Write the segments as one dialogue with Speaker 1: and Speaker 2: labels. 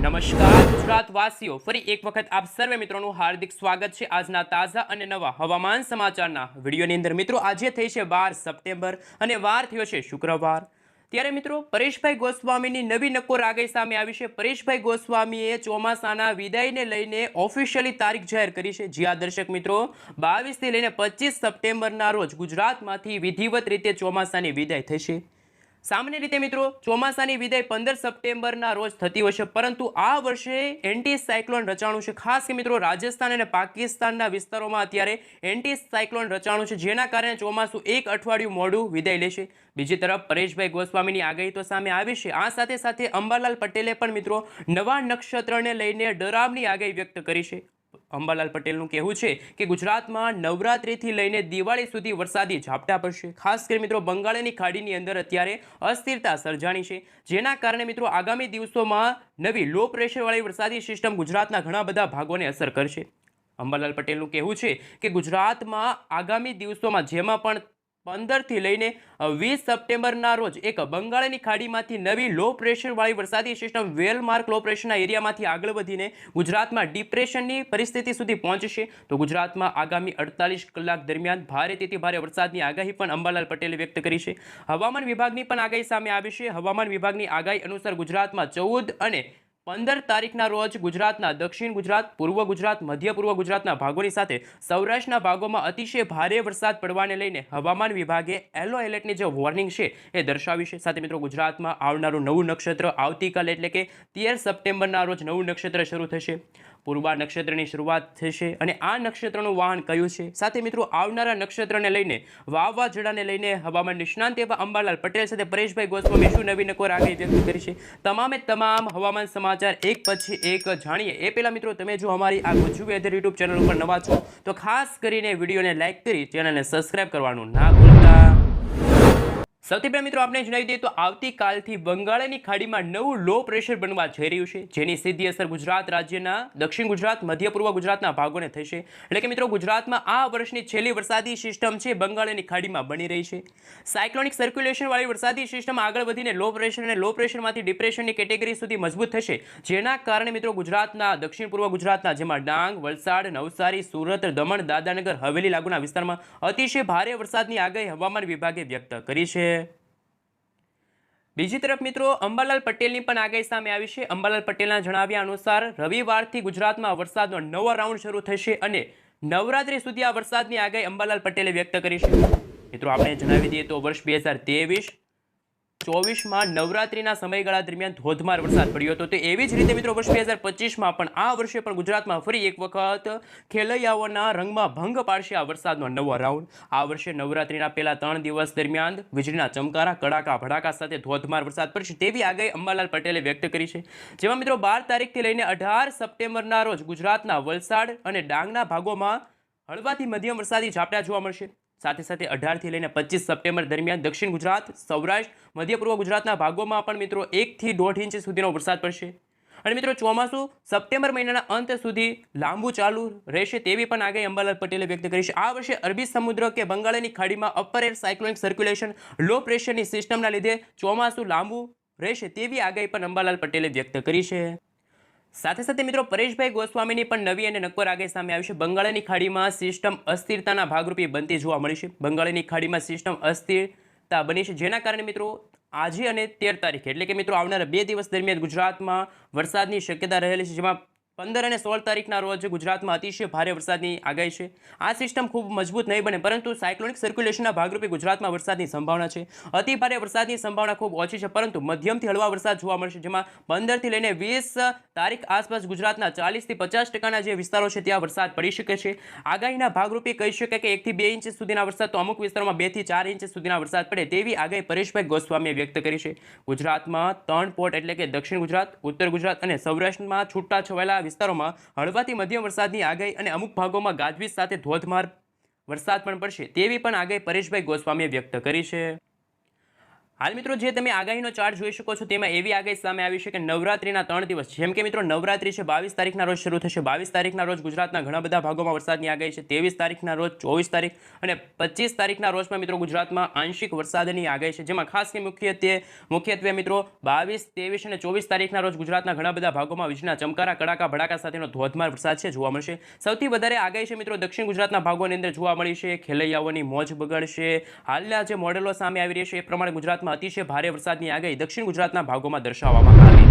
Speaker 1: નમસ્કાર ગુજરાત વાસીઓ ફરી એક વખત આપ સર્વે મિત્રોનું હાર્દિક સ્વાગત છે આજના તાજા અને નવા હવામાન સમાચારના વિડીયોની અંદર. મિત્રો, આજે થઈ છે બાર સપ્ટેમ્બર અને વાર થયો છે શુક્રવાર. ત્યારે મિત્રો, પરેશભાઈ ગોસ્વામીની નવી નક્કોર આગાહી સામે આવી છે. પરેશભાઈ ગોસ્વામીએ ચોમાસાના વિદાયને લઈને ઓફિશિયલી તારીખ જાહેર કરી છે. જ્યાં દર્શક મિત્રો, બાવીસથી લઈને પચીસ સપ્ટેમ્બરના રોજ ગુજરાતમાંથી વિધિવત રીતે ચોમાસાની વિદાય થશે સામાન્ય રીતે મિત્રો, ચોમાસાની વિદાય પંદર સપ્ટેમ્બરના રોજ થતી હોય છે. પરંતુ આ વર્ષે એન્ટી સાયક્લોન રચાણું છે. ખાસ કે મિત્રો, રાજસ્થાન અને પાકિસ્તાનના વિસ્તારોમાં અત્યારે એન્ટી સાયક્લોન રચાણું છે. જેના કારણે ચોમાસું એક અઠવાડિયું મોડું વિદાય લેશે. બીજી તરફ પરેશભાઈ ગોસ્વામીની આગાહી તો સામે આવી છે. આ સાથે સાથે અંબાલાલ પટેલે પણ મિત્રો, નવા નક્ષત્રને લઈને ડરાવની આગાહી વ્યક્ત કરી છે. અંબાલાલ પટેલનું કહેવું છે કે ગુજરાતમાં નવરાત્રિથી લઈને દિવાળી સુધી વરસાદી ઝાપટા પડશે. ખાસ કરી મિત્રો બંગાળની ખાડીની અંદર અત્યારે અસ્થિરતા સર્જાણી છે. જેના કારણે મિત્રો આગામી દિવસોમાં નવી લો પ્રેશરવાળી વરસાદી સિસ્ટમ ગુજરાતના ઘણા બધા ભાગોને અસર કરશે. અંબાલાલ પટેલનું કહેવું છે કે ગુજરાતમાં આગામી દિવસોમાં જેમાં પણ પંદરથી લઈને વીસ સપ્ટેમ્બરના રોજ એક બંગાળની ખાડીમાંથી નવી લો પ્રેશરવાળી વરસાદી સિસ્ટમ વેલમાર્ક લો પ્રેશરના એરિયામાંથી આગળ વધીને ગુજરાતમાં ડિપ્રેશનની પરિસ્થિતિ સુધી પહોંચશે. તો ગુજરાતમાં આગામી અડતાલીસ કલાક દરમિયાન ભારે તેથી ભારે વરસાદની આગાહી પણ અંબાલાલ પટેલે વ્યક્ત કરી છે. હવામાન વિભાગની પણ આગાહી સામે આવી છે. હવામાન વિભાગની આગાહી અનુસાર ગુજરાતમાં ચૌદ અને પંદર તારીખના રોજ ગુજરાતના દક્ષિણ ગુજરાત, પૂર્વ ગુજરાત, મધ્ય પૂર્વ ગુજરાતના ભાગોની સાથે સૌરાષ્ટ્રના ભાગોમાં અતિશય ભારે વરસાદ પડવાને લઈને હવામાન વિભાગે યલો એલર્ટની જે વોર્નિંગ છે એ દર્શાવી છે. સાથે મિત્રો, ગુજરાતમાં આવનારું નવું નક્ષત્ર આવતીકાલે એટલે કે તેર સપ્ટેમ્બરના રોજ નવું નક્ષત્ર શરૂ થશે. પૂર્વા નક્ષત્રની શરૂઆત થશે અને આ નક્ષત્રનું વાહન કયું છે? સાથે મિત્રો, આવનારા નક્ષત્રને લઈને, વાવાઝોડાને લઈને હવામાન નિષ્ણાંત એવા અંબાલાલ પટેલ સાથે પરેશભાઈ ગોસ્વામી, શું નવી નકોર આગાહી વ્યક્ત કરી તમામે તમામ હવામાન સમાચાર એક પછી એક જાણીએ. એ પહેલાં મિત્રો, તમે જો અમારી આ ગુજુ વેધર યુટ્યુબ ચેનલ ઉપર નવા છો, તો ખાસ કરીને વિડીયોને લાઇક કરી, ચેનલને સબસ્ક્રાઇબ કરવાનું ના ભૂલતા સૌથી પહેલા મિત્રો આપણે જણાવી દઈએ તો આવતીકાલથી બંગાળની ખાડીમાં નવું લો પ્રેશર બનવા જઈ રહ્યું છે, જેની સીધી અસર ગુજરાત રાજ્યના દક્ષિણ ગુજરાત મધ્ય પૂર્વ ગુજરાતના ભાગોને થશે. એટલે કે મિત્રો ગુજરાતમાં આ વર્ષની છેલ્લી વરસાદી સિસ્ટમ છે, બંગાળની ખાડીમાં બની રહી છે. સાયક્લોનિક સર્ક્યુલેશનવાળી વરસાદી સિસ્ટમ આગળ વધીને લો પ્રેશર અને લો પ્રેશરમાંથી ડિપ્રેશનની કેટેગરી સુધી મજબૂત થશે. જેના કારણે મિત્રો ગુજરાતના દક્ષિણ પૂર્વ ગુજરાતના જેમાં ડાંગ, વલસાડ, નવસારી, સુરત, દમણ દાદાનગર હવેલી લાગુના વિસ્તારમાં અતિશય ભારે વરસાદની આગાહી હવામાન વિભાગે વ્યક્ત કરી છે. બીજી તરફ મિત્રો, અંબાલાલ પટેલની પણ આગાહી સામે આવી છે. અંબાલાલ પટેલના જણાવ્યા અનુસાર રવિવારથી ગુજરાતમાં વરસાદનો નવો રાઉન્ડ શરૂ થશે અને નવરાત્રી સુધી આ વરસાદની આગાહી અંબાલાલ પટેલે વ્યક્ત કરી છે. મિત્રો, આપણે જણાવી દઈએ તો વર્ષ બે હજાર ચોવીસમાં નવરાત્રીના સમયગાળા દરમિયાન ધોધમાર વરસાદ પડ્યો હતો. તો એવી જ રીતે મિત્રો વર્ષ બે હજાર પચીસમાં પણ આ વર્ષે પણ ગુજરાતમાં ફરી એક વખત ખેલૈયાઓના રંગમાં ભંગ પાડશે આ વરસાદનો નવો રાઉન્ડ. આ વર્ષે નવરાત્રીના પહેલા ત્રણ દિવસ દરમિયાન વીજળીના ચમકારા, કડાકા, ભડાકા સાથે ધોધમાર વરસાદ પડશે તેવી આગાહી અંબાલાલ પટેલે વ્યક્ત કરી છે. જેમાં મિત્રો બાર તારીખથી લઈને અઢાર સપ્ટેમ્બરના રોજ ગુજરાતના વલસાડ અને ડાંગના ભાગોમાં હળવાથી મધ્યમ વરસાદી ઝાપટા જોવા મળશે. સાથે સાથે અઢારથી લઈને પચીસ સપ્ટેમ્બર દરમિયાન દક્ષિણ ગુજરાત, સૌરાષ્ટ્ર મધ્ય પૂર્વ ગુજરાતના ભાગોમાં પણ મિત્રો એકથી દોઢ ઇંચ સુધીનો વરસાદ પડશે. અને મિત્રો ચોમાસું સપ્ટેમ્બર મહિનાના અંત સુધી લાંબુ ચાલુ રહેશે તેવી પણ આગાહી અંબાલાલ પટેલે વ્યક્ત કરી છે. આ વર્ષે અરબી સમુદ્ર કે બંગાળની ખાડીમાં upper air cyclonic circulation low પ્રેશરની સિસ્ટમના લીધે ચોમાસું લાંબુ રહેશે તેવી આગાહી પણ અંબાલાલ પટેલે વ્યક્ત કરી છે. સાથે સાથે મિત્રો પરેશભાઈ ગોસ્વામીની પણ નવી અને નક્કોર રાગે સામે આવી છે. બંગાળની ખાડીમાં સિસ્ટમ અસ્થિરતાના ભાગરૂપે બનતી જોવા મળી છે. બંગાળની ખાડીમાં સિસ્ટમ અસ્થિરતા બની છે. જેના કારણે મિત્રો આજે અને તેર તારીખે, એટલે કે મિત્રો આવનારા બે દિવસ દરમિયાન ગુજરાતમાં વરસાદની શક્યતા રહેલી છે, જેમાં પંદર અને સોળ તારીખના રોજ ગુજરાતમાં અતિશય ભારે વરસાદની આગાહી છે. આ સિસ્ટમ ખૂબ મજબૂત નહીં બને, પરંતુ સાયક્લોનિક સર્ક્યુલેશનના ભાગરૂપે ગુજરાતમાં વરસાદની સંભાવના છે. અતિ ભારે વરસાદની સંભાવના ખૂબ ઓછી છે, પરંતુ મધ્યમથી હળવા વરસાદ જોવા મળશે, જેમાં પંદરથી લઈને વીસ તારીખ આસપાસ ગુજરાતના ચાલીસથી પચાસ ટકાના જે વિસ્તારો છે, ત્યાં વરસાદ પડી શકે છે. આગાહીના ભાગરૂપે કહી શકાય કે એકથી બે ઇંચ સુધીના વરસાદ તો અમુક વિસ્તારોમાં બેથી ચાર ઇંચ સુધીના વરસાદ પડે, તેવી આગાહી પરેશભાઈ ગોસ્વામીએ વ્યક્ત કરી છે. ગુજરાતમાં ત્રણ પોર્ટ એટલે કે દક્ષિણ ગુજરાત, ઉત્તર ગુજરાત અને સૌરાષ્ટ્રમાં છૂટા છવાયેલા વિસ્તારોમાં હળવાથી મધ્યમ વરસાદની આગાહી અને અમુક ભાગોમાં ગાજવીજ સાથે ધોધમાર વરસાદ પણ પડશે તેવી પણ આગાહી પરેશભાઈ ગોસ્વામીએ વ્યક્ત કરી છે. હાલ મિત્રો જે તમે આગાહીનો ચાર્ટ જોઈ શકો છો, તેમાં એવી આગાહી સામે આવી છે કે નવરાત્રિના ત્રણ દિવસ, જેમ કે મિત્રો નવરાત્રી છે, બાવીસ તારીખના રોજ શરૂ થશે. બાવીસ તારીખના રોજ ગુજરાતના ઘણા બધા ભાગોમાં વરસાદની આગાહી છે. ત્રેવીસ તારીખના રોજ ચોવીસ તારીખ અને પચીસ તારીખના રોજ પણ મિત્રો ગુજરાતમાં આંશિક વરસાદની આગાહી છે. જેમાં ખાસ કે મુખ્યત્વે મુખ્યત્વે મિત્રો બાવીસ, ત્રેવીસ અને ચોવીસ તારીખના રોજ ગુજરાતના ઘણા બધા ભાગોમાં વીજના ચમકારા, કડાકા, ભડાકા સાથેનો ધોધમાર વરસાદ છે જોવા મળશે. સૌથી વધારે આગાહી છે મિત્રો દક્ષિણ ગુજરાતના ભાગોની અંદર જોવા મળી છે. ખેલૈયાઓની મોજ બગડશે. હાલના જે મોડેલો સામે આવી રહ્યા છે, એ પ્રમાણે ગુજરાતમાં અતિશય ભારે વરસાદની આગાહી દક્ષિણ ગુજરાતના ભાગોમાં દર્શાવવામાં આવી.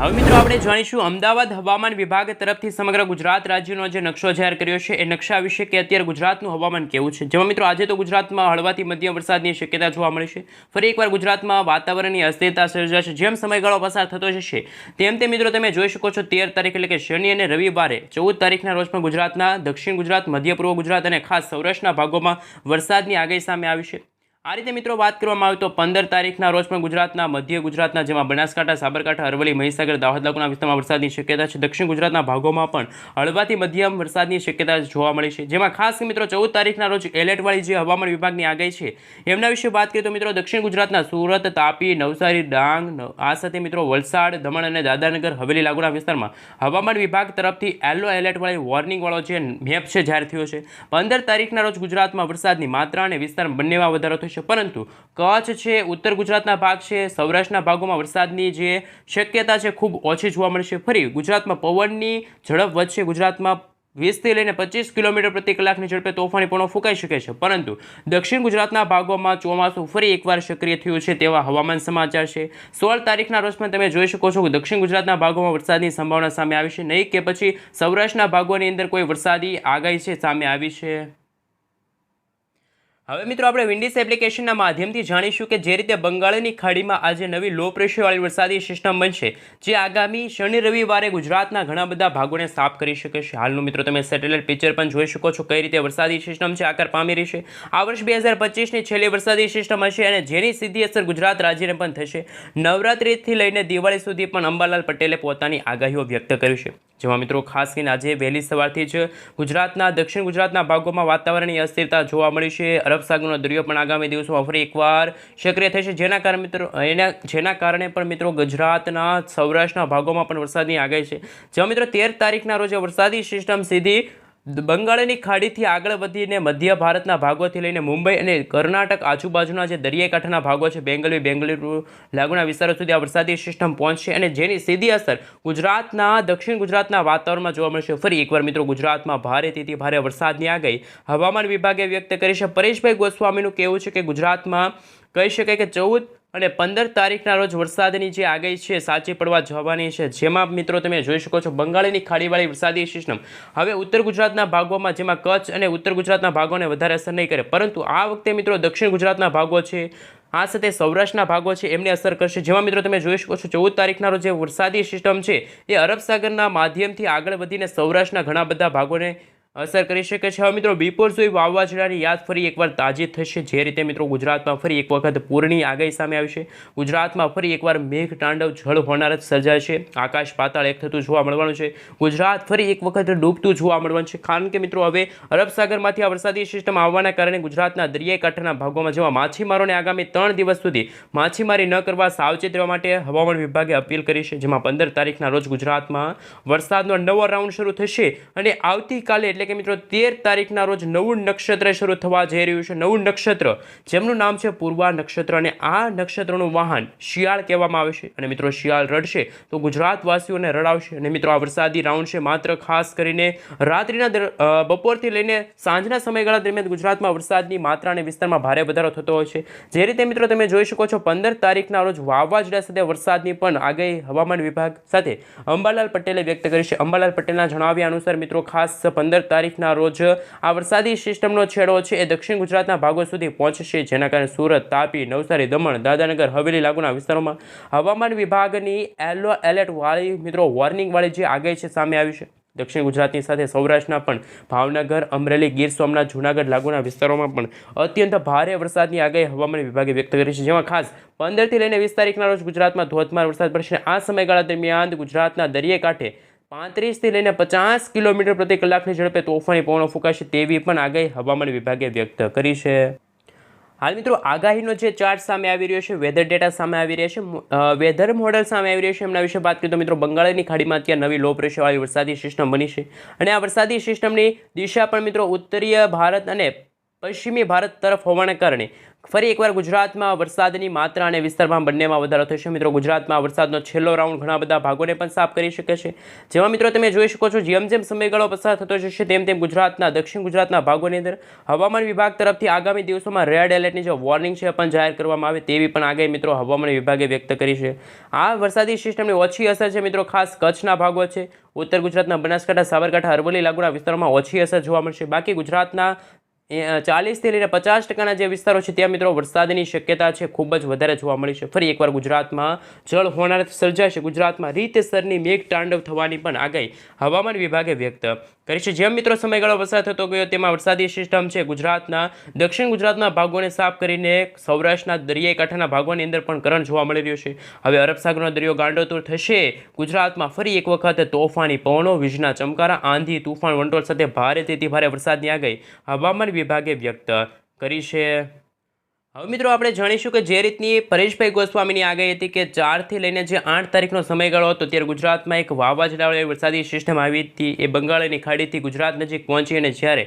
Speaker 1: હવે મિત્રો આપણે જાણીશું અમદાવાદ હવામાન વિભાગ તરફથી સમગ્ર ગુજરાત રાજ્યનો જે નકશો જાહેર કર્યો છે, એ નકશા વિશે કે અત્યારે ગુજરાતનું હવામાન કેવું છે? જેમાં મિત્રો આજે તો ગુજરાતમાં હળવાથી મધ્યમ વરસાદની શક્યતા જોવા મળી છે. ફરી એકવાર ગુજરાતમાં વાતાવરણની અસ્થિરતા સર્જાશે જેમ સમયગાળો પસાર થતો જશે, તેમ તે મિત્રો તમે જોઈ શકો છો તેર તારીખ એટલે કે શનિ અને રવિવારે ચૌદ તારીખના રોજ પણ ગુજરાતના દક્ષિણ ગુજરાત, મધ્ય પૂર્વ ગુજરાત અને ખાસ સૌરાષ્ટ્રના ભાગોમાં વરસાદની આગાહી સામે આવી છે. આ રીતે મિત્રો વાત કરવામાં આવે તો પંદર તારીખના રોજ પણ ગુજરાતના, મધ્ય ગુજરાતના જેમાં બનાસકાંઠા, સાબરકાંઠા, અરવલ્લી, મહીસાગર, દાહોદ લાગુના વિસ્તારમાં વરસાદની શક્યતા છે. દક્ષિણ ગુજરાતના ભાગોમાં પણ હળવાથી મધ્યમ વરસાદની શક્યતા જોવા મળી છે. જેમાં ખાસ મિત્રો ચૌદ તારીખના રોજ એલર્ટવાળી જે હવામાન વિભાગની આગાહી છે, એમના વિશે વાત કરીએ તો મિત્રો દક્ષિણ ગુજરાતના સુરત, તાપી, નવસારી, ડાંગ આ સાથે મિત્રો વલસાડ, દમણ અને દાદાનગર હવેલી લાગુના વિસ્તારમાં હવામાન વિભાગ તરફથી એલો એલર્ટવાળી વોર્નિંગવાળો જે મેપ છે જાહેર થયો છે. પંદર તારીખના રોજ ગુજરાતમાં વરસાદની માત્રા અને વિસ્તાર બંનેમાં વધારો થશે પરંતુ કચ્છ છે, ઉત્તર ગુજરાતના ભાગ છે, સૌરાષ્ટ્રના ભાગોમાં વરસાદની જે શક્યતા છે ખૂબ ઓછી જોવા મળશે. ફરી ગુજરાતમાં પવનની ઝડપ વધશે. ગુજરાતમાં વીસથી લઈને પચીસ કિલોમીટર પ્રતિ કલાકની ઝડપે તોફાની પણ ફૂંકાઈ શકે છે. પરંતુ દક્ષિણ ગુજરાતના ભાગોમાં ચોમાસું ફરી એકવાર સક્રિય થયું છે તેવા હવામાન સમાચાર છે. સોળ તારીખના રોજ તમે જોઈ શકો છો કે દક્ષિણ ગુજરાતના ભાગોમાં વરસાદની સંભાવના સામે આવી છે. નહીં કે પછી સૌરાષ્ટ્રના ભાગોની અંદર કોઈ વરસાદી આગાહી છે સામે આવી છે. હવે મિત્રો આપણે વિન્ડિસ એપ્લિકેશનના માધ્યમથી જાણીશું કે જે રીતે બંગાળની ખાડીમાં આજે નવી લો પ્રેશરવાળી વરસાદી સિસ્ટમ બનશે, જે આગામી શનિ, રવિવારે ગુજરાતના ઘણા બધા ભાગોને સાફ કરી શકે છે. હાલનું મિત્રો તમે સેટેલાઇટ પિક્ચર પણ જોઈ શકો છો કઈ રીતે વરસાદી સિસ્ટમ છે, આકાર પામી રહી છે. આ વર્ષ બે હજાર પચીસની છેલ્લી વરસાદી સિસ્ટમ હશે અને જેની સીધી અસર ગુજરાત રાજ્યને પણ થશે. નવરાત્રિથી લઈને દિવાળી સુધી પણ અંબાલાલ પટેલે પોતાની આગાહીઓ વ્યક્ત કરી છે. જેમાં મિત્રો ખાસ કરીને આજે વહેલી સવારથી જ ગુજરાતના, દક્ષિણ ગુજરાતના ભાગોમાં વાતાવરણની અસ્થિરતા જોવા મળી છે. અરબ સાગરનો દરિયો પણ આગામી દિવસોમાં ફરી એકવાર સક્રિય થશે. જેના કારણે મિત્રો, એના, જેના કારણે પણ મિત્રો ગુજરાતના સૌરાષ્ટ્રના ભાગોમાં પણ વરસાદની આગાહી છે. જેમાં મિત્રો તેર તારીખના રોજ વરસાદી સિસ્ટમ સીધી બંગાળની ખાડીથી આગળ વધીને મધ્ય ભારતના ભાગોથી લઈને મુંબઈ અને કર્ણાટક આજુબાજુના જે દરિયાકાંઠાના ભાગો છે, બેંગલુરુ બેંગલુરુ, લાગુના વિસ્તારો સુધી આ વરસાદી સિસ્ટમ પહોંચશે અને જેની સીધી અસર ગુજરાતના, દક્ષિણ ગુજરાતના વાતાવરણમાં જોવા મળશે. ફરી એકવાર મિત્રો, ગુજરાતમાં ભારેથી ભારે વરસાદની આગાહી હવામાન વિભાગે વ્યક્ત કરી છે. પરેશભાઈ ગોસ્વામીનું કહેવું છે કે ગુજરાતમાં કહી શકાય કે ચૌદ અને પંદર તારીખના રોજ વરસાદની જે આગાહી છે, સાચી પડવા જવાની છે. જેમાં મિત્રો તમે જોઈ શકો છો, બંગાળની ખાડીવાળી વરસાદી સિસ્ટમ. હવે ઉત્તર ગુજરાતના ભાગોમાં જેમાં કચ્છ અને ઉત્તર ગુજરાતના ભાગોને વધારે અસર નહીં કરે. પરંતુ આ વખતે મિત્રો દક્ષિણ ગુજરાતના ભાગો છે, આ સાથે સૌરાષ્ટ્રના ભાગો છે, એમને અસર કરશે. જેમાં મિત્રો તમે જોઈ શકો છો, ચૌદ તારીખના રોજ જે વરસાદી સિસ્ટમ છે, એ અરબ સાગરના માધ્યમથી આગળ વધીને સૌરાષ્ટ્રના ઘણા બધા ભાગોને અસર કરી શકે છે. હવે મિત્રો, બિપોર સુઈ વાવાઝોડાની યાદ ફરી એકવાર તાજી થશે. જે રીતે મિત્રો, ગુજરાતમાં ફરી એક વખત પૂરની આગાહી સામે આવી છે. ગુજરાતમાં ફરી એકવાર મેઘ તાંડવ જળ હોનાર જ સર્જાય છે. આકાશ પાતાળ એક થતું જોવા મળવાનું છે. ગુજરાત ફરી એક વખત ડૂબતું જોવા મળવાનું છે. કારણ કે મિત્રો, હવે અરબસાગરમાંથી આ વરસાદી સિસ્ટમ આવવાના કારણે ગુજરાતના દરિયાઈ કાંઠાના ભાગોમાં જેવા માછીમારોને આગામી ત્રણ દિવસ સુધી માછીમારી ન કરવા સાવચેત રહેવા માટે હવામાન વિભાગે અપીલ કરી છે. જેમાં પંદર તારીખના રોજ ગુજરાતમાં વરસાદનો નવો રાઉન્ડ શરૂ થશે અને આવતીકાલે એટલે કે મિત્રો, તેર તારીખના રોજ નવું નક્ષત્ર શરૂ થવા જઈ રહ્યું છે. નવું નક્ષત્ર, જેમનું નામ છે પૂર્વા નક્ષત્ર અને આ નક્ષત્રનું વાહન શિયાળ કહેવામાં આવે છે. અને મિત્રો, શિયાળ રડશે તો ગુજરાતવાસીઓને રડાવશે. અને મિત્રો, આ વરસાદી રાઉન્ડ છે. માત્ર ખાસ કરીને રાત્રિના બપોરથી લઈને સાંજના સમયગાળા દરમિયાન ગુજરાતમાં વરસાદની માત્રા અને વિસ્તારમાં ભારે વધારો થતો હોય છે. જે રીતે મિત્રો, તમે જોઈ શકો છો, પંદર તારીખના રોજ વાવાઝોડા સાથે વરસાદની પણ આગાહી હવામાન વિભાગ સાથે અંબાલાલ પટેલે વ્યક્ત કરી છે. અંબાલાલ પટેલના જણાવ્યા અનુસાર મિત્રો, ખાસ પંદર તારીખના રોજ આ વરસાદી સિસ્ટમનો છેડો છે. એ દક્ષિણ ગુજરાતના ભાગો સુધી પહોંચશે, જેના કારણે સુરત, તાપી, નવસારી, દમણ દાદાનગર હવેલી લાગુના વિસ્તારોમાં હવામાન વિભાગની એલો એલર્ટ વાળી, મિત્રો વોર્નિંગ વાળી જે આગાહી છે સામે આવી છે. દક્ષિણ ગુજરાતની સાથે સૌરાષ્ટ્રના પણ ભાવનગર, અમરેલી, ગીર સોમનાથ, જૂનાગઢ લાગુના વિસ્તારોમાં પણ અત્યંત ભારે વરસાદની આગાહી હવામાન વિભાગે વ્યક્ત કરી છે. જેમાં ખાસ પંદરથી લઈને વીસ તારીખના રોજ ગુજરાતમાં ધોધમાર વરસાદ પડશે. આ સમયગાળા દરમિયાન ગુજરાતના દરિયાઈ કાંઠે પાંત્રીસથી લઈને પચાસ કિલોમીટર પ્રતિ કલાકની ઝડપે તોફાની પવનો ફૂંકાશે તેવી પણ આગાહી હવામાન વિભાગે વ્યક્ત કરી છે. હાલ મિત્રો, આગાહીનો જે ચાર્ટ સામે આવી રહ્યો છે વેધર ડેટા સામે આવી રહ્યા છે વેધર મોડલ સામે આવી રહ્યો છે, એમના વિશે વાત કરીએ તો મિત્રો, બંગાળની ખાડીમાં અત્યારે નવી લો પ્રેશરવાળી વરસાદી સિસ્ટમ બની છે. અને આ વરસાદી સિસ્ટમની દિશા પણ મિત્રો, ઉત્તરીય ભારત અને પશ્ચિમી ભારત તરફ હોવાને કારણે ફરી એકવાર ગુજરાતમાં વરસાદની માત્રા અને વિસ્તારમાં બંનેમાં વધારો થશે. મિત્રો, ગુજરાતમાં વરસાદનો છેલ્લો રાઉન્ડ ઘણા બધા ભાગોને પણ સાફ કરી શકે છે. જેમાં મિત્રો તમે જોઈ શકો છો, જેમ જેમ સમયગાળો પસાર થતો જશે, તેમ તેમ ગુજરાતના, દક્ષિણ ગુજરાતના ભાગોની અંદર હવામાન વિભાગ તરફથી આગામી દિવસોમાં રેડ એલર્ટની જે વોર્નિંગ છે પણ જાહેર કરવામાં આવે તેવી પણ આગાહી મિત્રો હવામાન વિભાગે વ્યક્ત કરી છે. આ વરસાદી સિસ્ટમની ઓછી અસર છે મિત્રો, ખાસ કચ્છના ભાગો છે. ઉત્તર ગુજરાતના બનાસકાંઠા, સાબરકાંઠા, અરવલ્લી, લાગુના વિસ્તારોમાં ઓછી અસર જોવા મળશે. બાકી ગુજરાતના ચાલીસથી લઈને પચાસ ટકાના જે વિસ્તારો છે, ત્યાં મિત્રો વરસાદની શક્યતા છે, ખૂબ જ વધારે જોવા મળી છે. ફરી એકવાર ગુજરાતમાં જળ હોનારત સર્જાશે ગુજરાતમાં રીતસરની મેઘ તાંડવ થવાની પણ આગાહી હવામાન વિભાગે વ્યક્ત કરી છે. જેમ મિત્રો સમયગાળો વરસાદ થતો ગયો, તેમાં વરસાદી સિસ્ટમ છે. ગુજરાતના, દક્ષિણ ગુજરાતના ભાગોને સાફ કરીને સૌરાષ્ટ્રના દરિયાઈ કાંઠાના ભાગોની અંદર પણ કરંટ જોવા મળી રહ્યો છે. હવે અરબ સાગરનો દરિયો ગાંડોતુર થશે. ગુજરાતમાં ફરી એક વખત તોફાની પવનો, વીજના ચમકારા, આંધી, તુફાન, વંટોળ સાથે ભારેથી ભારે વરસાદની આગાહી હવામાન વિભાગે વ્યક્ત કરી છે. હવે મિત્રો આપણે જાણીશું કે જે રીતની પરેશભાઈ ગોસ્વામીની આગાહી હતી કે ચારથી લઈને જે આઠ તારીખનો સમયગાળો હતો ત્યારે ગુજરાતમાં એક વાવાઝોડાવાળી વરસાદી સિસ્ટમ આવી હતી. એ બંગાળની ખાડીથી ગુજરાત નજીક પહોંચી અને જ્યારે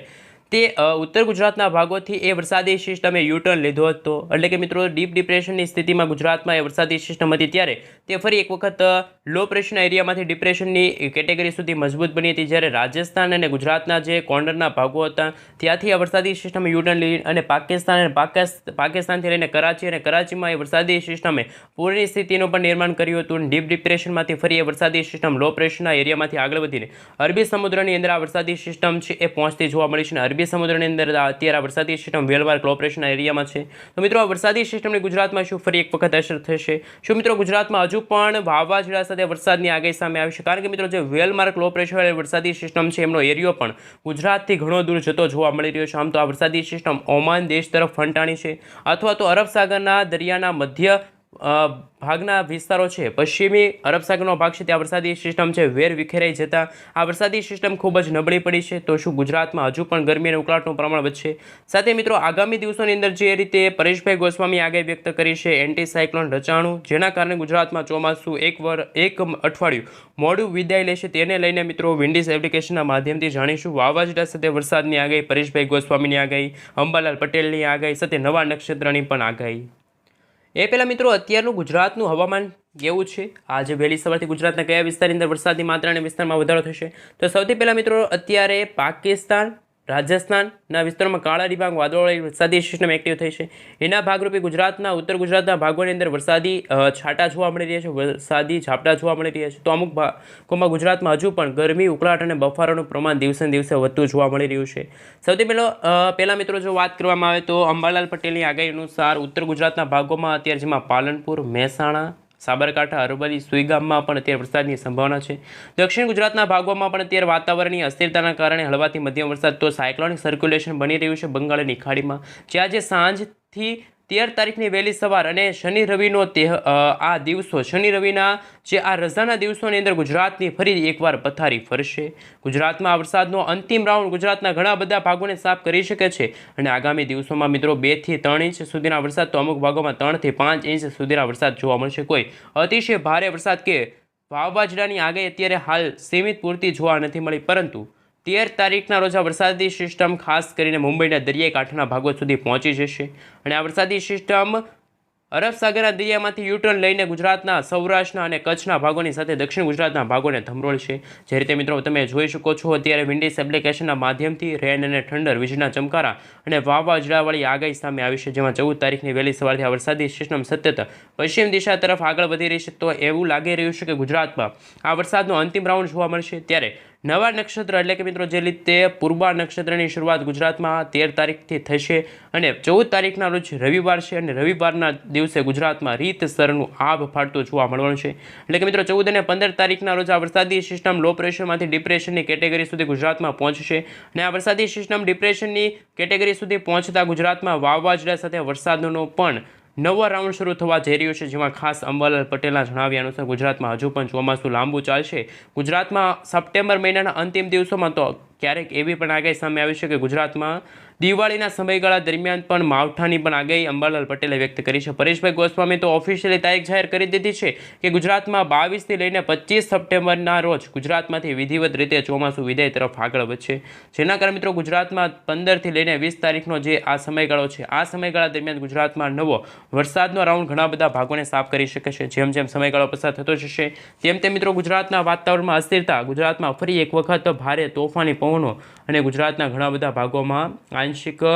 Speaker 1: તે ઉત્તર ગુજરાતના ભાગોથી એ વરસાદી સિસ્ટમે યુટર્ન લીધો હતો. એટલે કે મિત્રો, ડીપ ડિપ્રેશનની સ્થિતિમાં ગુજરાતમાં એ વરસાદી સિસ્ટમ હતી ત્યારે તે ફરી એક વખત લો પ્રેશરના એરિયામાંથી ડિપ્રેશનની કેટેગરી સુધી મજબૂત બની હતી. જ્યારે રાજસ્થાન અને ગુજરાતના જે કોર્નરના ભાગો હતા, ત્યાંથી આ વરસાદી સિસ્ટમે યુટર્ન લીધી અને પાકિસ્તાન અને પાકિસ- પાકિસ્તાનથી લઈને કરાચી અને કરાચીમાં એ વરસાદી સિસ્ટમે પૂરની સ્થિતિનું પણ નિર્માણ કર્યું હતું. ડીપ ડિપ્રેશનમાંથી ફરી એ વરસાદી સિસ્ટમ લો પ્રેશરના એરિયામાંથી આગળ વધીને અરબી સમુદ્રની અંદર આ વરસાદી સિસ્ટમ છે એ પહોંચતી જોવા મળી છે અને અરબી સમુદ્રની અંદર અત્યારે આ વરસાદી સિસ્ટમ વેલવાર લો પ્રેશરના એરિયામાં છે. તો મિત્રો, આ વરસાદી સિસ્ટમની ગુજરાતમાં શું ફરી એક વખત અસર થશે? શું મિત્રો, ગુજરાતમાં હજુ પણ વાવાઝોડા સાથે વરસાદની આગાહી સામે આવી છે? કારણ કે મિત્રો, જે વેલમાર્ક લો પ્રેશર વરસાદી સિસ્ટમ છે, એમનો એરિયો પણ ગુજરાતથી ઘણો દૂર જતો જોવા મળી રહ્યો છે. આમ તો આ વરસાદી સિસ્ટમ ઓમાન દેશ તરફ ફંટાણી છે. અથવા તો અરબ સાગરના દરિયાના મધ્ય ભાગના વિસ્તારો છે. પશ્ચિમી અરબ સાગરનો ભાગ છે. ત્યાં વરસાદી સિસ્ટમ છે. વેર વિખેરાઈ જતા આ વરસાદી સિસ્ટમ ખૂબ જ નબળી પડી છે. તો શું ગુજરાતમાં હજુ પણ ગરમી અને ઉકળાટનું પ્રમાણ વધશે? સાથે મિત્રો, આગામી દિવસોની અંદર જે રીતે પરેશભાઈ ગોસ્વામી આગાહી વ્યક્ત કરી છે એન્ટી સાયક્લોન રચાણું, જેના કારણે ગુજરાતમાં ચોમાસું એક વર, એક અઠવાડિયું મોડું વિદાય લેશે. તેને લઈને મિત્રો, વિન્ડીઝ એપ્લિકેશનના માધ્યમથી જાણીશું. વાવાઝોડા સાથે વરસાદની આગાહી, પરેશભાઈ ગોસ્વામીની આગાહી, અંબાલાલ પટેલની આગાહી સાથે નવા નક્ષત્રની પણ આગાહી. એ પહેલાં મિત્રો અત્યારનું ગુજરાતનું હવામાન કેવું છે? આજે વહેલી સવારથી ગુજરાતના કયા વિસ્તારની અંદર વરસાદની માત્રા અને વિસ્તારમાં વધારો થશે? તો સૌથી પહેલાં મિત્રો અત્યારે પાકિસ્તાન રાજસ્થાનના વિસ્તારોમાં કાળા ડિબાંગ વાદળોવાળી વરસાદી સિસ્ટમ એક્ટિવ થઈ છે. એના ભાગરૂપે ગુજરાતના, ઉત્તર ગુજરાતના ભાગોની અંદર વરસાદી છાંટા જોવા મળી રહ્યા છે, વરસાદી ઝાપટા જોવા મળી રહ્યા છે. તો અમુક ભાગોમાં ગુજરાતમાં હજુ પણ ગરમી, ઉકળાટ અને બફારાનું પ્રમાણ દિવસે દિવસે વધતું જોવા મળી રહ્યું છે. સૌથી પહેલો પહેલાં મિત્રો જો વાત કરવામાં આવે તો અંબાલાલ પટેલની આગાહી અનુસાર ઉત્તર ગુજરાતના ભાગોમાં અત્યારે જેમાં પાલનપુર, મહેસાણા સાબરકાંઠા, અરવલ્લી, સુઈગામમાં પણ અત્યારે વરસાદની સંભાવના છે. દક્ષિણ ગુજરાતના ભાગોમાં પણ અત્યારે વાતાવરણની અસ્થિરતાના કારણે હળવાથી મધ્યમ વરસાદ તો સાયક્લોનિક સર્ક્યુલેશન બની રહ્યું છે બંગાળની ખાડીમાં. જે આજે સાંજથી તેર તારીખની વહેલી સવાર અને શનિ રવિનો તે આ દિવસો, શનિ રવિના જે આ રજાના દિવસોની અંદર ગુજરાતની ફરી એકવાર પથારી ફરશે. ગુજરાતમાં વરસાદનો અંતિમ રાઉન્ડ ગુજરાતના ઘણા બધા ભાગોને સાફ કરી શકે છે અને આગામી દિવસોમાં મિત્રો બેથી ત્રણ ઇંચ સુધીના વરસાદ તો અમુક ભાગોમાં ત્રણથી પાંચ ઇંચ સુધીના વરસાદ જોવા મળશે. કોઈ અતિશય ભારે વરસાદ કે વાવાઝોડાની આગાહી અત્યારે હાલ સીમિત પૂરતી જોવા નથી મળી પરંતુ તેર તારીખના રોજ આ વરસાદી સિસ્ટમ ખાસ કરીને મુંબઈના દરિયાઈ કાંઠાના ભાગો સુધી પહોંચી જશે. અને આ વરસાદી સિસ્ટમ અરબ સાગરના દરિયામાંથી યુટર્ન લઈને ગુજરાતના, સૌરાષ્ટ્રના અને કચ્છના ભાગોની સાથે દક્ષિણ ગુજરાતના ભાગોને ધમરોળશે જે રીતે મિત્રો તમે જોઈ શકો છો, અત્યારે વિન્ડીઝ એપ્લિકેશનના માધ્યમથી રેન અને ઠંડર, વીજળીના ચમકારા અને વાવાઝોડાવાળી આગાહી સામે આવી છે. જેમાં ચૌદ તારીખની વહેલી સવારથી આ વરસાદી સિસ્ટમ સતત પશ્ચિમ દિશા તરફ આગળ વધી રહી છે. તો એવું લાગી રહ્યું છે કે ગુજરાતમાં આ વરસાદનો અંતિમ રાઉન્ડ જોવા મળશે. ત્યારે નવા નક્ષત્ર એટલે કે મિત્રો જે રીતે પૂર્વા નક્ષત્રની શરૂઆત ગુજરાતમાં તેર તારીખથી થશે અને ચૌદ તારીખના રોજ રવિવાર છે અને રવિવારના દિવસે ગુજરાતમાં રીતસરનું આભ ફાટતું જોવા મળવાનું છે. એટલે કે મિત્રો ચૌદ અને પંદર તારીખના રોજ આ વરસાદી સિસ્ટમ લો પ્રેશરમાંથી ડિપ્રેશનની કેટેગરી સુધી ગુજરાતમાં પહોંચશે અને આ વરસાદી સિસ્ટમ ડિપ્રેશનની કેટેગરી સુધી પહોંચતા ગુજરાતમાં વાવાઝોડા સાથે વરસાદનો પણ નવો રાઉન્ડ શરૂ થવા જઈ રહ્યો છે, જેમાં ખાસ અંબાલાલ પટેલના જણાવ્યા અનુસાર ગુજરાતમાં હજુ પણ ચોમાસું લાંબુ ચાલશે. ગુજરાતમાં સપ્ટેમ્બર મહિનાના અંતિમ દિવસોમાં તો ક્યારેક એવી પણ આગાહી સામે આવી છે કે ગુજરાતમાં દિવાળીના સમયગાળા દરમિયાન પણ માવઠાની પણ આગાહી અંબાલાલ પટેલે વ્યક્ત કરી છે. પરેશભાઈ ગોસ્વામી તો ઓફિશિયલી તારીખ જાહેર કરી દીધી છે કે ગુજરાતમાં બાવીસથી લઈને પચીસ સપ્ટેમ્બરના રોજ ગુજરાતમાંથી વિધિવત રીતે ચોમાસું વિદાય તરફ આગળ વધશે. જેના કારણે મિત્રો ગુજરાતમાં પંદરથી લઈને વીસ તારીખનો જે આ સમયગાળો છે, આ સમયગાળા દરમિયાન ગુજરાતમાં નવો વરસાદનો રાઉન્ડ ઘણા બધા ભાગોને સાફ કરી શકે છે. જેમ જેમ સમયગાળો પસાર થતો જશે, તેમ તેમ મિત્રો ગુજરાતના વાતાવરણમાં અસ્થિરતા, ગુજરાતમાં ફરી એક વખત ભારે તોફાની પવનો અને ગુજરાતના ઘણા બધા ભાગોમાં આંશિક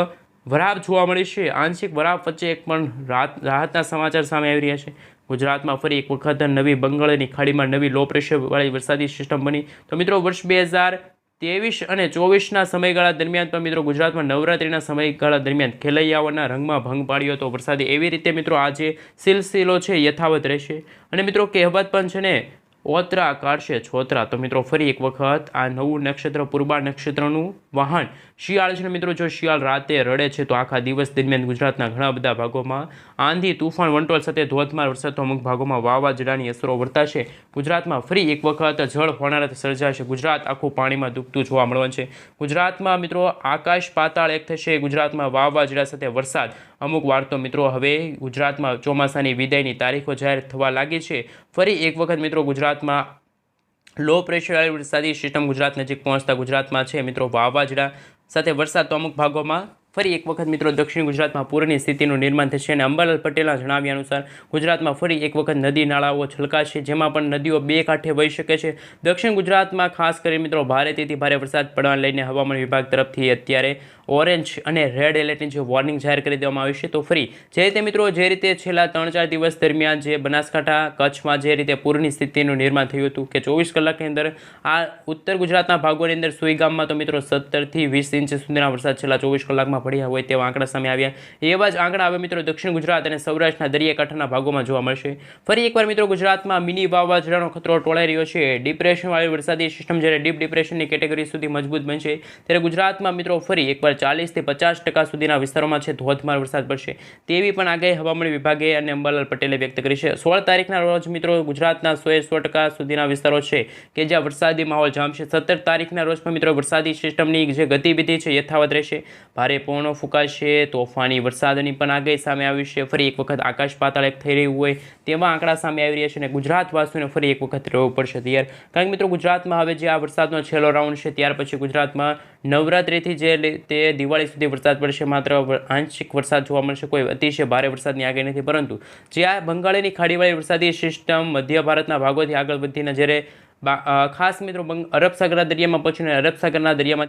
Speaker 1: વરાપ જોવા મળે છે. આંશિક વરાપ વચ્ચે એક પણ રાહત રાહતના સમાચાર સામે આવી રહ્યા છે. ગુજરાતમાં ફરી એક વખત નવી બંગાળની ખાડીમાં નવી લો પ્રેશરવાળી વરસાદી સિસ્ટમ બની. તો મિત્રો, વર્ષ બે હજાર ત્રેવીસ અને ચોવીસના સમયગાળા દરમિયાન પણ મિત્રો, ગુજરાતમાં નવરાત્રિના સમયગાળા દરમિયાન ખેલૈયાઓના રંગમાં ભંગ પાડ્યો હતો. વરસાદે એવી રીતે મિત્રો, આજે સિલસિલો છે, યથાવત રહેશે. અને મિત્રો, કહેવત પણ છે ને ઓતરા કાઢશે છોતરા. તો મિત્રો ફરી એક વખત આ નવું નક્ષત્ર પૂર્વા નક્ષત્રનું વાહન શિયાળ છે મિત્રો, જો શિયાળ રાતે રડે છે તો આખા દિવસ દરમિયાન ગુજરાતના ઘણા બધા ભાગોમાં આંધી, તુફાન, વંટોળ સાથે ધોધમાર વરસાદ અમુક ભાગોમાં વાવાઝોડાની અસરો વર્તાશે. ગુજરાતમાં ફરી એક વખત જળ હોનારત સર્જાશે. ગુજરાત આખું પાણીમાં ડૂબતું જોવા મળવાનું છે. ગુજરાતમાં મિત્રો આકાશ પાતાળ એક થશે. ગુજરાતમાં વાવાઝોડા સાથે વરસાદ અમુક વાર તો મિત્રો હવે ગુજરાતમાં ચોમાસાની વિદાયની તારીખો જાહેર થવા લાગી છે. ફરી એક વખત મિત્રો ગુજરાતમાં લો પ્રેશર વરસાદી સિસ્ટમ ગુજરાત નજીક પહોંચતા ગુજરાતમાં છે. મિત્રો વાવાઝોડા સાથે વરસાદ તો અમુક ભાગોમાં. ફરી એક વખત મિત્રો દક્ષિણ ગુજરાતમાં પૂરની સ્થિતિનું નિર્માણ થશે અને અંબાલાલ પટેલના જણાવ્યા અનુસાર ગુજરાતમાં ફરી એક વખત નદી નાળાઓ છલકાશે, જેમાં પણ નદીઓ બે કાંઠે વહી શકે છે. દક્ષિણ ગુજરાતમાં ખાસ કરી મિત્રો ભારેથી ભારે વરસાદ પડવાને લઈને હવામાન વિભાગ તરફથી અત્યારે ઓરેન્જ અને રેડ એલર્ટની જે વોર્નિંગ જાહેર કરી દેવામાં આવી છે. તો ફરી, જે રીતે મિત્રો, જે રીતે છેલ્લા ત્રણ ચાર દિવસ દરમિયાન જે બનાસકાંઠા કચ્છમાં જે રીતે પૂરની સ્થિતિનું નિર્માણ થયું હતું કે ચોવીસ કલાકની અંદર આ ઉત્તર ગુજરાતના ભાગોની અંદર સુઈ ગામમાં તો મિત્રો સત્તરથી વીસ ઇંચ સુધીના વરસાદ છેલ્લા ચોવીસ કલાકમાં પડ્યા હોય તેવા આંકડા સામે આવ્યા. એવા જ આંકડા હવે મિત્રો દક્ષિણ ગુજરાત અને સૌરાષ્ટ્રના દરિયાકાંઠાના ભાગોમાં જોવા મળશે. ફરી એકવાર મિત્રો ગુજરાતમાં મિની વાવાઝોડાનો ખતરો ટોળાઈ રહ્યો છે. ડિપ્રેશનવાળી વરસાદી સિસ્ટમ જ્યારે ડીપ ડિપ્રેશનની કેટેગરી સુધી મજબૂત બનશે, ત્યારે ગુજરાતમાં મિત્રો ફરી એકવાર ચાલીસથી પચાસ ટકા સુધીના વિસ્તારોમાં છે ધોધમાર વરસાદ પડશે. તેવી પણ આગાહી હવામાન વિભાગે અને અંબાલાલ પટેલે વ્યક્ત કરી છે. સોળ તારીખના રોજ મિત્રો ગુજરાતના સોએ સો ટકા સુધીના વિસ્તારો છે કે જ્યાં વરસાદી માહોલ જામશે. સત્તર તારીખના રોજ પણ મિત્રો વરસાદી સિસ્ટમની જે ગતિવિધિ છે યથાવત રહેશે. ભારે પવનો ફૂંકાશે, તોફાની વરસાદની પણ આગાહી સામે આવી છે. ફરી એક વખત આકાશ પાતાળ થઈ રહ્યું હોય તેવા આંકડા સામે આવી રહ્યા છે અને ગુજરાતવાસીઓને ફરી એક વખત રહેવું પડશે તૈયાર. કારણ કે મિત્રો ગુજરાતમાં હવે જે આ વરસાદનો છેલ્લો રાઉન્ડ છે, ત્યાર પછી ગુજરાતમાં નવરાત્રિથી જે તે દિવાળી સુધી વરસાદ પડશે, માત્ર આંશિક વરસાદ જોવા મળશે, કોઈ અતિશય ભારે વરસાદની આગાહી નથી. પરંતુ જે આ બંગાળની ખાડીવાળી વરસાદી સિસ્ટમ મધ્ય ભારતના ભાગોથી આગળ વધીને જ્યારે ખાસ મિત્રો અરબસાગરના અરબ સાગરના દરિયામાં પહોંચીને અરબ સાગરના દરિયામાં